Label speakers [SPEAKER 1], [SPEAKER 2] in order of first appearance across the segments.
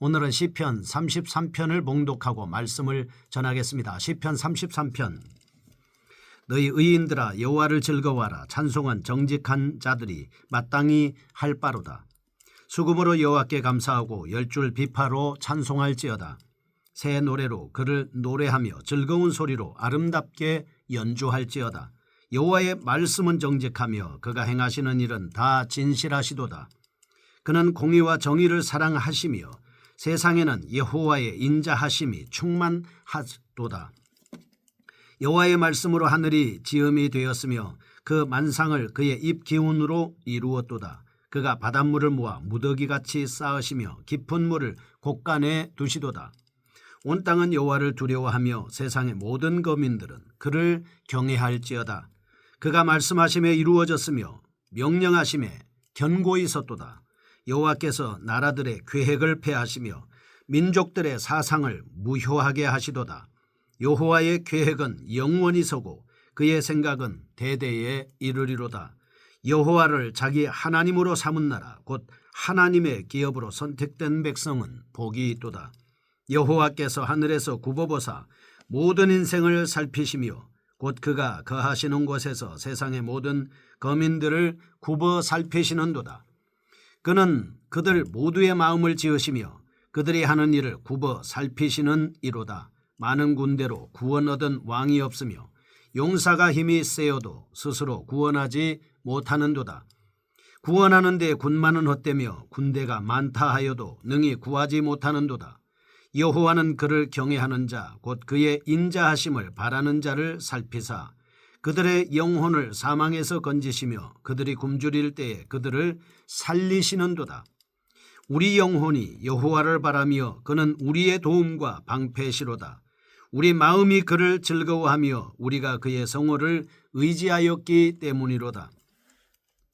[SPEAKER 1] 오늘은 시편 33편을 봉독하고 말씀을 전하겠습니다. 시편 33편 너희 의인들아 여호와를 즐거워하라 찬송은 정직한 자들이 마땅히 할 바로다. 수금으로 여호와께 감사하고 열줄 비파로 찬송할지어다. 새 노래로 그를 노래하며 즐거운 소리로 아름답게 연주할지어다. 여호와의 말씀은 정직하며 그가 행하시는 일은 다 진실하시도다. 그는 공의와 정의를 사랑하시며 세상에는 여호와의 인자하심이 충만하도다. 여호와의 말씀으로 하늘이 지음이 되었으며 그 만상을 그의 입 기운으로 이루었도다. 그가 바닷물을 모아 무더기같이 쌓으시며 깊은 물을 곳간에 두시도다. 온 땅은 여호와를 두려워하며 세상의 모든 거민들은 그를 경외할지어다. 그가 말씀하심에 이루어졌으며 명령하심에 견고히 섰도다. 여호와께서 나라들의 계획을 폐하시며 민족들의 사상을 무효하게 하시도다. 여호와의 계획은 영원히 서고 그의 생각은 대대에 이르리로다. 여호와를 자기 하나님으로 삼은 나라 곧 하나님의 기업으로 선택된 백성은 복이 있도다. 여호와께서 하늘에서 굽어보사 모든 인생을 살피시며 곧 그가 거하시는 곳에서 세상의 모든 거민들을 굽어 살피시는도다. 그는 그들 모두의 마음을 지으시며 그들이 하는 일을 굽어 살피시는 이로다. 많은 군대로 구원 얻은 왕이 없으며 용사가 힘이 세어도 스스로 구원하지 못하는도다. 구원하는 데 군만은 헛되며 군대가 많다 하여도 능히 구하지 못하는도다. 여호와는 그를 경외하는 자 곧 그의 인자하심을 바라는 자를 살피사 그들의 영혼을 사망에서 건지시며 그들이 굶주릴 때에 그들을 살리시는도다. 우리 영혼이 여호와를 바라며 그는 우리의 도움과 방패시로다. 우리 마음이 그를 즐거워하며 우리가 그의 성호를 의지하였기 때문이로다.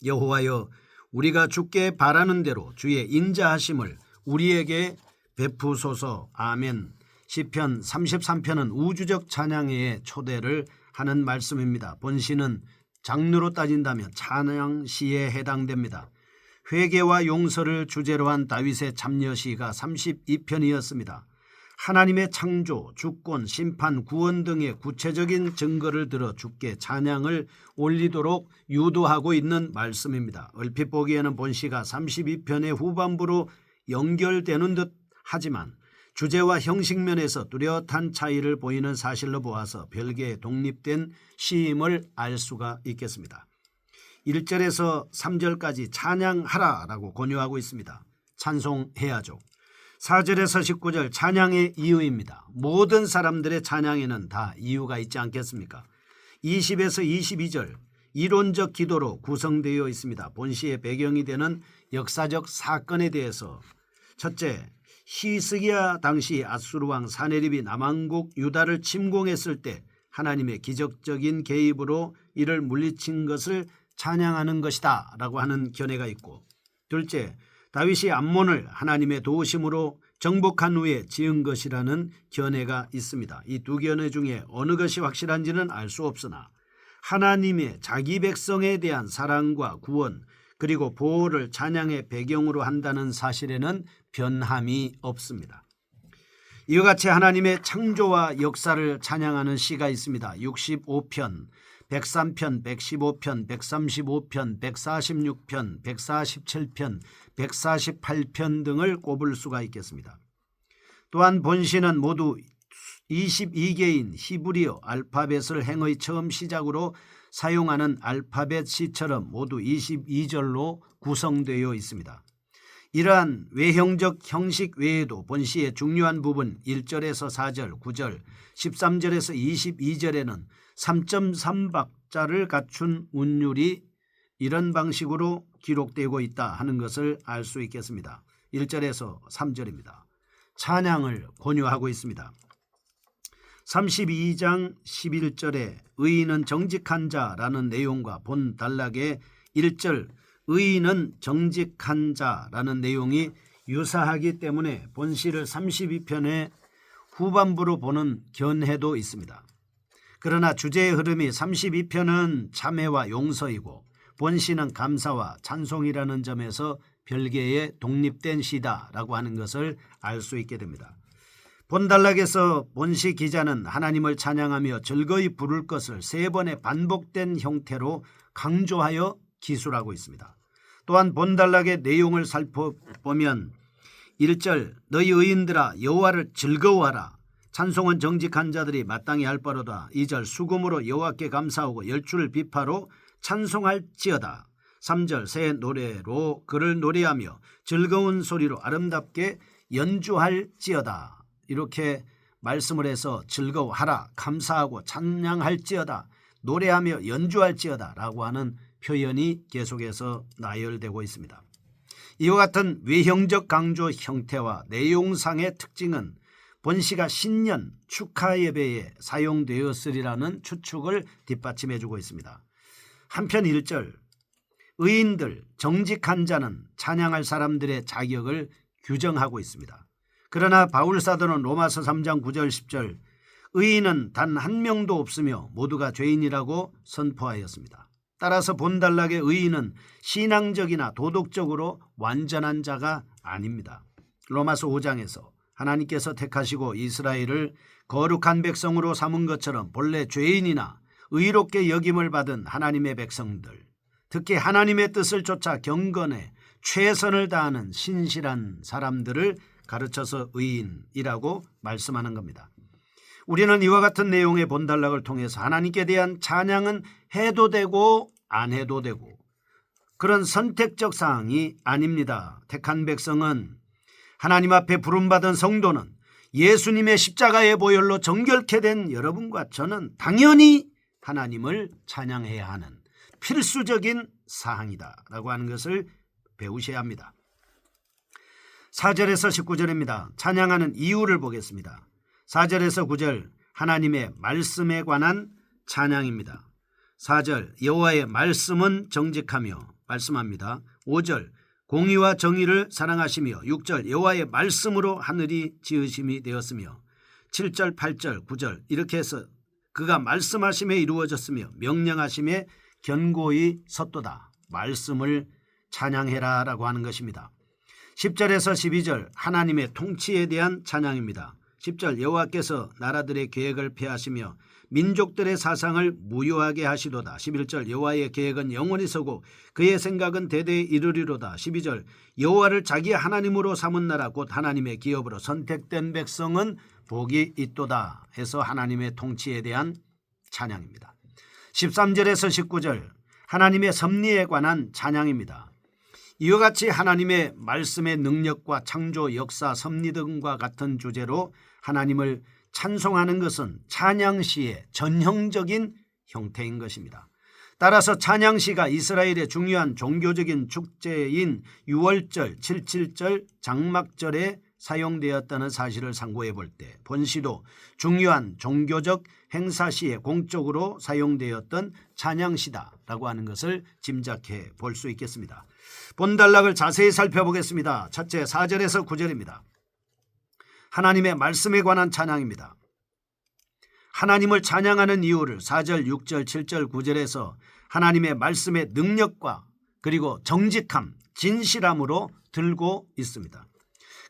[SPEAKER 1] 여호와여 우리가 주께 바라는 대로 주의 인자하심을 우리에게 베푸소서 아멘. 시편 33편은 우주적 찬양의 초대를 하는 말씀입니다. 본시는 장르로 따진다면 찬양 시에 해당됩니다. 회개와 용서를 주제로 한 다윗의 참여시가 32편이었습니다. 하나님의 창조, 주권, 심판, 구원 등의 구체적인 증거를 들어 주께 찬양을 올리도록 유도하고 있는 말씀입니다. 얼핏 보기에는 본시가 32편의 후반부로 연결되는 듯 하지만 주제와 형식 면에서 뚜렷한 차이를 보이는 사실로 보아서 별개의 독립된 시임을 알 수가 있겠습니다. 1절에서 3절까지 찬양하라라고 권유하고 있습니다. 찬송해야죠. 4절에서 19절 찬양의 이유입니다. 모든 사람들의 찬양에는 다 이유가 있지 않겠습니까? 20에서 22절 이론적 기도로 구성되어 있습니다. 본시의 배경이 되는 역사적 사건에 대해서 첫째, 히스기야 당시 아수르 왕 사네립이 남왕국 유다를 침공했을 때 하나님의 기적적인 개입으로 이를 물리친 것을 찬양하는 것이다 라고 하는 견해가 있고 둘째 다윗이 암몬을 하나님의 도우심으로 정복한 후에 지은 것이라는 견해가 있습니다. 이 두 견해 중에 어느 것이 확실한지는 알 수 없으나 하나님의 자기 백성에 대한 사랑과 구원 그리고 보호를 찬양의 배경으로 한다는 사실에는 변함이 없습니다. 이와 같이 하나님의 창조와 역사를 찬양하는 시가 있습니다. 65편, 103편, 115편, 135편, 146편, 147편, 148편 등을 꼽을 수가 있겠습니다. 또한 본시는 모두 22개인 히브리어 알파벳을 행의 처음 시작으로 사용하는 알파벳 시처럼 모두 22절로 구성되어 있습니다. 이러한 외형적 형식 외에도 본시의 중요한 부분 1절에서 4절, 9절, 13절에서 22절에는 3.3박자를 갖춘 운율이 이런 방식으로 기록되고 있다 하는 것을 알 수 있겠습니다. 1절에서 3절입니다. 찬양을 권유하고 있습니다. 32장 11절에 의인은 정직한 자라는 내용과 본 단락의 1절 의인은 정직한 자라는 내용이 유사하기 때문에 본시를 32편의 후반부로 보는 견해도 있습니다. 그러나 주제의 흐름이 32편은 참회와 용서이고 본시는 감사와 찬송이라는 점에서 별개의 독립된 시다라고 하는 것을 알 수 있게 됩니다. 본단락에서 본시 기자는 하나님을 찬양하며 즐거이 부를 것을 세 번의 반복된 형태로 강조하여 기술하고 있습니다. 또한 본단락의 내용을 살펴보면 1절 너희 의인들아 여호와를 즐거워하라. 찬송은 정직한 자들이 마땅히 할 바로다. 2절 수금으로 여호와께 감사하고 열주를 비파로 찬송할지어다. 3절 새 노래로 그를 노래하며 즐거운 소리로 아름답게 연주할지어다 이렇게 말씀을 해서 즐거워하라 감사하고 찬양할지어다 노래하며 연주할지어다 라고 하는 표현이 계속해서 나열되고 있습니다. 이와 같은 외형적 강조 형태와 내용상의 특징은 본시가 신년 축하 예배에 사용되었으리라는 추측을 뒷받침해 주고 있습니다. 한편 1절 의인들 정직한 자는 찬양할 사람들의 자격을 규정하고 있습니다. 그러나 바울 사도는 로마서 3장 9절 10절 의인은 단 한 명도 없으며 모두가 죄인이라고 선포하였습니다. 따라서 본단락의 의인은 신앙적이나 도덕적으로 완전한 자가 아닙니다. 로마서 5장에서 하나님께서 택하시고 이스라엘을 거룩한 백성으로 삼은 것처럼 본래 죄인이나 의롭게 여김을 받은 하나님의 백성들, 특히 하나님의 뜻을 쫓아 경건에 최선을 다하는 신실한 사람들을 가르쳐서 의인이라고 말씀하는 겁니다. 우리는 이와 같은 내용의 본단락을 통해서 하나님께 대한 찬양은 해도 되고 안 해도 되고 그런 선택적 사항이 아닙니다. 택한 백성은 하나님 앞에 부름받은 성도는 예수님의 십자가의 보혈로 정결케 된 여러분과 저는 당연히 하나님을 찬양해야 하는 필수적인 사항이다라고 하는 것을 배우셔야 합니다. 4절에서 19절입니다. 찬양하는 이유를 보겠습니다. 4절에서 9절 하나님의 말씀에 관한 찬양입니다. 4절 여호와의 말씀은 정직하며 말씀합니다. 5절 공의와 정의를 사랑하시며 6절 여호와의 말씀으로 하늘이 지으심이 되었으며 7절 8절 9절 이렇게 해서 그가 말씀하심에 이루어졌으며 명령하심에 견고히 섰도다. 말씀을 찬양해라라고 하는 것입니다. 10절에서 12절 하나님의 통치에 대한 찬양입니다. 10절 여호와께서 나라들의 계획을 폐하시며 민족들의 사상을 무효하게 하시도다. 11절 여호와의 계획은 영원히 서고 그의 생각은 대대에 이르리로다. 12절 여호와를 자기 하나님으로 삼은 나라 곧 하나님의 기업으로 선택된 백성은 복이 있도다 해서 하나님의 통치에 대한 찬양입니다. 13절에서 19절 하나님의 섭리에 관한 찬양입니다. 이와 같이 하나님의 말씀의 능력과 창조 역사 섭리 등과 같은 주제로 하나님을 찬송하는 것은 찬양시의 전형적인 형태인 것입니다. 따라서 찬양시가 이스라엘의 중요한 종교적인 축제인 6월절, 77절, 장막절에 사용되었다는 사실을 상고해 볼 때 본시도 중요한 종교적 행사 시에 공적으로 사용되었던 찬양시다라고 하는 것을 짐작해 볼 수 있겠습니다. 본 단락을 자세히 살펴보겠습니다. 첫째 4절에서 9절입니다. 하나님의 말씀에 관한 찬양입니다. 하나님을 찬양하는 이유를 4절, 6절, 7절, 9절에서 하나님의 말씀의 능력과 그리고 정직함, 진실함으로 들고 있습니다.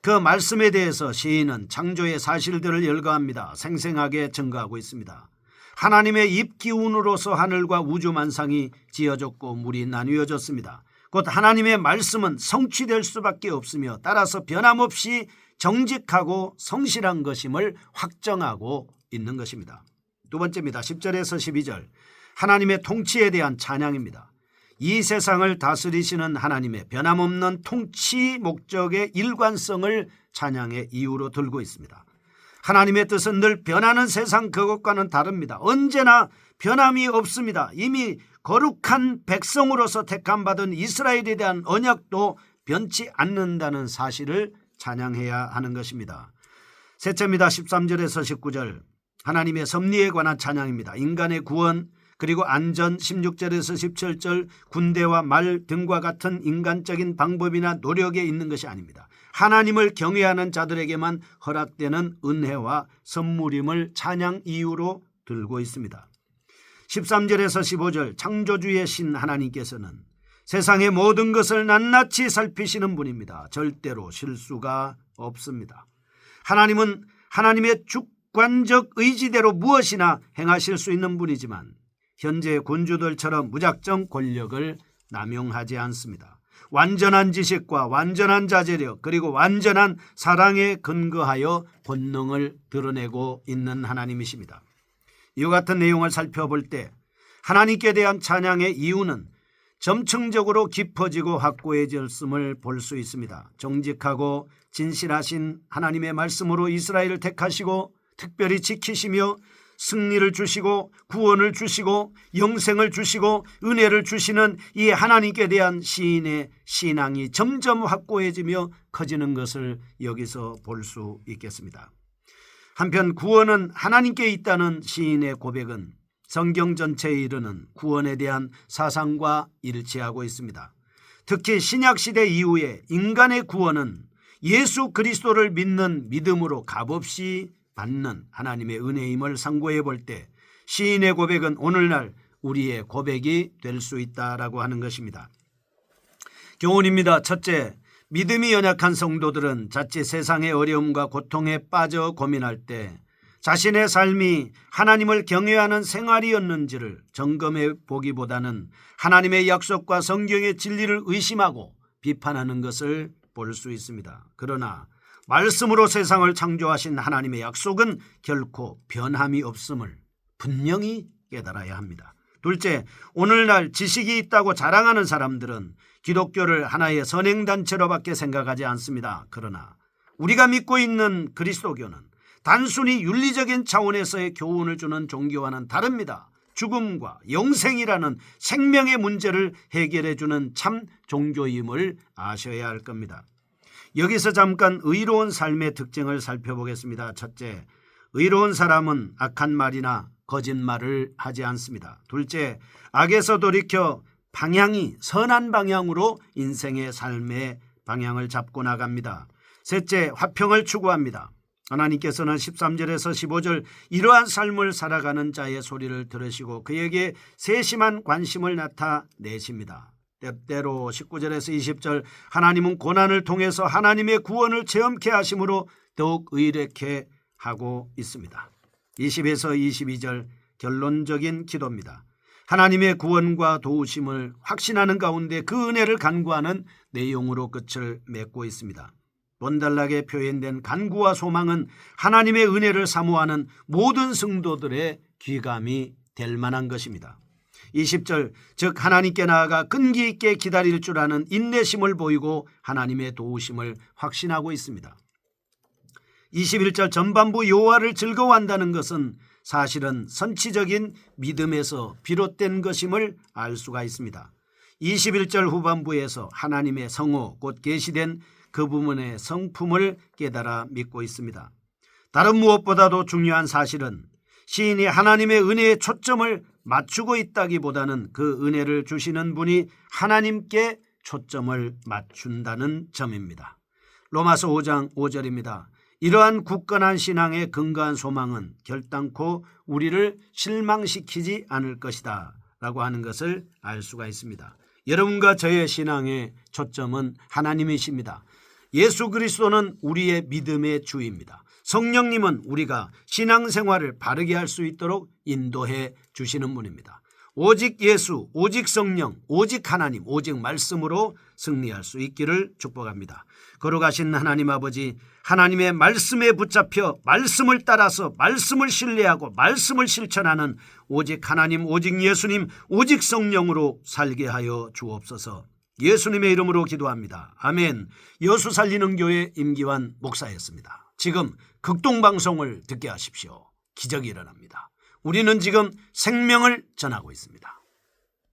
[SPEAKER 1] 그 말씀에 대해서 시인은 창조의 사실들을 열거합니다. 생생하게 증거하고 있습니다. 하나님의 입 기운으로서 하늘과 우주 만상이 지어졌고 물이 나뉘어졌습니다. 곧 하나님의 말씀은 성취될 수밖에 없으며 따라서 변함없이 정직하고 성실한 것임을 확정하고 있는 것입니다. 두 번째입니다. 10절에서 12절 하나님의 통치에 대한 찬양입니다. 이 세상을 다스리시는 하나님의 변함없는 통치 목적의 일관성을 찬양의 이유로 들고 있습니다. 하나님의 뜻은 늘 변하는 세상 그것과는 다릅니다. 언제나 변함이 없습니다. 이미 거룩한 백성으로서 택함받은 이스라엘에 대한 언약도 변치 않는다는 사실을 찬양해야 하는 것입니다. 셋째입니다. 13절에서 19절 하나님의 섭리에 관한 찬양입니다. 인간의 구원 그리고 안전 16절에서 17절 군대와 말 등과 같은 인간적인 방법이나 노력에 있는 것이 아닙니다. 하나님을 경외하는 자들에게만 허락되는 은혜와 선물임을 찬양 이유로 들고 있습니다. 13절에서 15절 창조주의 신 하나님께서는 세상의 모든 것을 낱낱이 살피시는 분입니다. 절대로 실수가 없습니다. 하나님은 하나님의 주관적 의지대로 무엇이나 행하실 수 있는 분이지만 현재 군주들처럼 무작정 권력을 남용하지 않습니다. 완전한 지식과 완전한 자제력 그리고 완전한 사랑에 근거하여 본능을 드러내고 있는 하나님이십니다. 이와 같은 내용을 살펴볼 때 하나님께 대한 찬양의 이유는 점층적으로 깊어지고 확고해졌음을 볼 수 있습니다. 정직하고 진실하신 하나님의 말씀으로 이스라엘을 택하시고 특별히 지키시며 승리를 주시고 구원을 주시고 영생을 주시고 은혜를 주시는 이 하나님께 대한 시인의 신앙이 점점 확고해지며 커지는 것을 여기서 볼 수 있겠습니다. 한편 구원은 하나님께 있다는 시인의 고백은 성경 전체에 이르는 구원에 대한 사상과 일치하고 있습니다. 특히 신약 시대 이후에 인간의 구원은 예수 그리스도를 믿는 믿음으로 값없이 받는 하나님의 은혜임을 상고해 볼 때 시인의 고백은 오늘날 우리의 고백이 될 수 있다라고 하는 것입니다. 교훈입니다. 첫째, 믿음이 연약한 성도들은 자칫 세상의 어려움과 고통에 빠져 고민할 때 자신의 삶이 하나님을 경외하는 생활이었는지를 점검해 보기보다는 하나님의 약속과 성경의 진리를 의심하고 비판하는 것을 볼 수 있습니다. 그러나 말씀으로 세상을 창조하신 하나님의 약속은 결코 변함이 없음을 분명히 깨달아야 합니다. 둘째, 오늘날 지식이 있다고 자랑하는 사람들은 기독교를 하나의 선행단체로밖에 생각하지 않습니다. 그러나 우리가 믿고 있는 그리스도교는 단순히 윤리적인 차원에서의 교훈을 주는 종교와는 다릅니다. 죽음과 영생이라는 생명의 문제를 해결해 주는 참 종교임을 아셔야 할 겁니다. 여기서 잠깐 의로운 삶의 특징을 살펴보겠습니다. 첫째, 의로운 사람은 악한 말이나 거짓말을 하지 않습니다. 둘째, 악에서 돌이켜 방향이 선한 방향으로 인생의 삶의 방향을 잡고 나갑니다. 셋째, 화평을 추구합니다. 하나님께서는 13절에서 15절 이러한 삶을 살아가는 자의 소리를 들으시고 그에게 세심한 관심을 나타내십니다. 때때로 19절에서 20절 하나님은 고난을 통해서 하나님의 구원을 체험케 하심으로 더욱 의뢰케 하고 있습니다. 20에서 22절 결론적인 기도입니다. 하나님의 구원과 도우심을 확신하는 가운데 그 은혜를 간구하는 내용으로 끝을 맺고 있습니다. 본달락에 표현된 간구와 소망은 하나님의 은혜를 사모하는 모든 성도들의 귀감이 될 만한 것입니다. 20절 즉 하나님께 나아가 끈기 있게 기다릴 줄 아는 인내심을 보이고 하나님의 도우심을 확신하고 있습니다. 21절 전반부 요하를 즐거워한다는 것은 사실은 선치적인 믿음에서 비롯된 것임을 알 수가 있습니다. 21절 후반부에서 하나님의 성호 곧 계시된 그 부분의 성품을 깨달아 믿고 있습니다. 다른 무엇보다도 중요한 사실은 시인이 하나님의 은혜에 초점을 맞추고 있다기보다는 그 은혜를 주시는 분이 하나님께 초점을 맞춘다는 점입니다. 로마서 5장 5절입니다. 이러한 굳건한 신앙의 근거한 소망은 결단코 우리를 실망시키지 않을 것이다 라고 하는 것을 알 수가 있습니다. 여러분과 저의 신앙의 초점은 하나님이십니다. 예수 그리스도는 우리의 믿음의 주입니다. 성령님은 우리가 신앙생활을 바르게 할 수 있도록 인도해 주시는 분입니다. 오직 예수, 오직 성령, 오직 하나님, 오직 말씀으로 승리할 수 있기를 축복합니다. 걸어가신 하나님 아버지, 하나님의 말씀에 붙잡혀 말씀을 따라서 말씀을 신뢰하고 말씀을 실천하는 오직 하나님, 오직 예수님, 오직 성령으로 살게 하여 주옵소서. 예수님의 이름으로 기도합니다. 아멘. 여수 살리는 교회 임기환 목사였습니다. 지금 극동방송을 듣게 하십시오. 기적이 일어납니다. 우리는 지금 생명을 전하고 있습니다.